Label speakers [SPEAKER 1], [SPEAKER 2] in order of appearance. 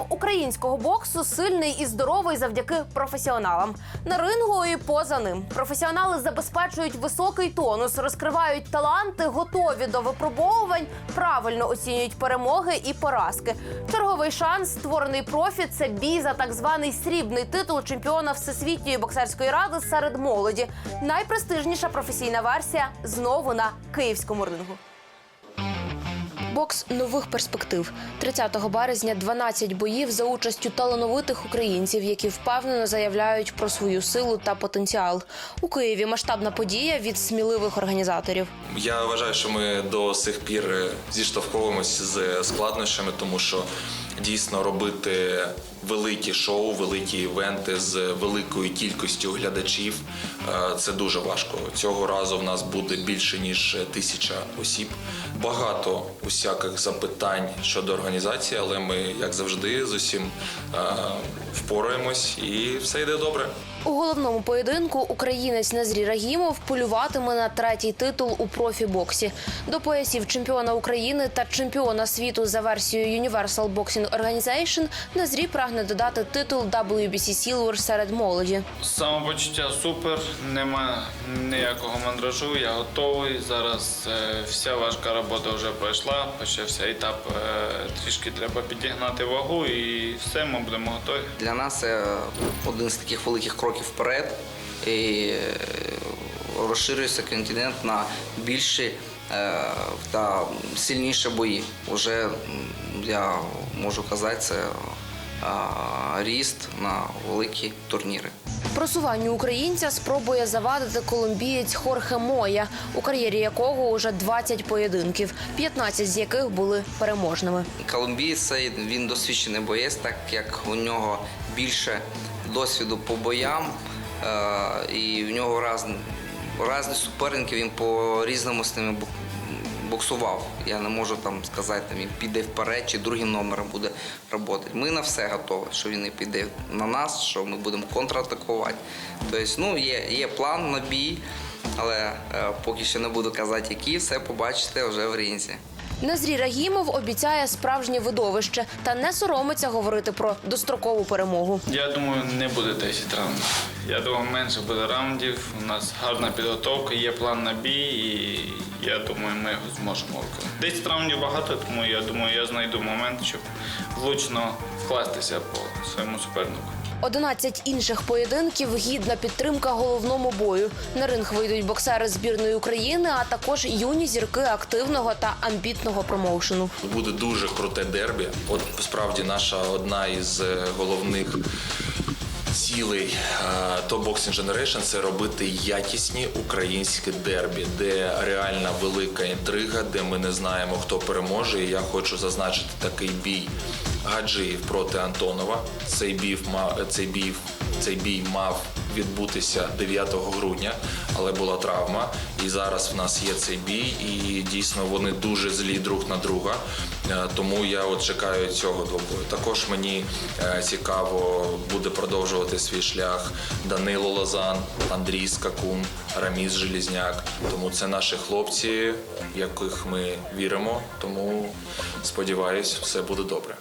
[SPEAKER 1] Організм українського боксу сильний і здоровий завдяки професіоналам. На рингу і поза ним професіонали забезпечують високий тонус, розкривають таланти, готові до випробовувань, правильно оцінюють перемоги і поразки. Черговий шанс, створений профі, це бій за так званий срібний титул чемпіона всесвітньої боксерської ради серед молоді. Найпрестижніша професійна версія знову на київському рингу. Бокс нових перспектив 30 березня 12 боїв за участю талановитих українців, які впевнено заявляють про свою силу та потенціал. У Києві масштабна подія від сміливих організаторів.
[SPEAKER 2] Я вважаю, що ми до сих пір зіштовхуємось зіштовховуємось з складнощами, тому що дійсно робити великі шоу, великі івенти з великою кількістю глядачів е, це дуже важко. Цього разу в нас буде більше ніж тисяча осіб. Багато усяких запитань щодо організації, але ми, як завжди, з усім е, впораємось і все йде добре.
[SPEAKER 1] У головному поєдинку українець Назрі Рагімов полюватиме на третій титул у профі-боксі. До поясів чемпіона України та чемпіона світу за версією Universal Boxing Organization Назрі прагне додати титул WBC Silver серед молоді.
[SPEAKER 3] Самопочуття супер, нема ніякого мандражу, я готовий. Зараз е, вся важка робота вже пройшла, почався етап, е, трішки треба підігнати вагу і все, ми будемо готові.
[SPEAKER 4] Для нас це один з таких великих кроків вперед. І е, розширюється континент на більші е, та сильніші бої. Уже я можу казати, це е, ріст на великі турніри.
[SPEAKER 1] Просуванню українця спробує завадити колумбієць Хорхе Моя, у кар'єрі якого уже 20 поєдинків, 15 з яких були переможними.
[SPEAKER 4] Колумбієць він досвідчений боєць, так як у нього більше досвіду по боям, е, і в нього раз, різні суперники, він по різному з ними боксував. Я не можу там сказати, там, він піде вперед чи другим номером буде працювати. Ми на все готові, що він і піде на нас, що ми будемо контратакувати. Тобто, ну, є, є план на бій, але е, поки що не буду казати, який, все побачите вже в рінзі.
[SPEAKER 1] Назрі Рагімов обіцяє справжнє видовище та не соромиться говорити про дострокову перемогу.
[SPEAKER 3] Я думаю, не буде 10 раундів. Я думаю, менше буде раундів. У нас гарна підготовка, є план на бій, і я думаю, ми його зможемо виконати. 10 раундів багато, тому я думаю, я знайду момент, щоб влучно вкластися по своєму супернику.
[SPEAKER 1] 11 інших поєдинків гідна підтримка головному бою. На ринг вийдуть боксери збірної України, а також юні зірки активного та амбітного промоушену.
[SPEAKER 2] Буде дуже круте дербі. От справді наша одна із е, головних цілей е, Top Boxing Generation – це робити якісні українські дербі, де реальна велика інтрига, де ми не знаємо, хто переможе. І я хочу зазначити такий бій Гаджиїв проти Антонова. Цей бій мав цей бій, цей бій мав відбутися 9 грудня, але була травма. І зараз в нас є цей бій, і дійсно вони дуже злі друг на друга. Е, Тому я от чекаю цього двобою. Також мені е, цікаво буде продовжувати свій шлях Данило Лозан, Андрій Скакун, Раміс Желізняк. Тому це наші хлопці, в яких ми віримо. Тому сподіваюсь, все буде добре.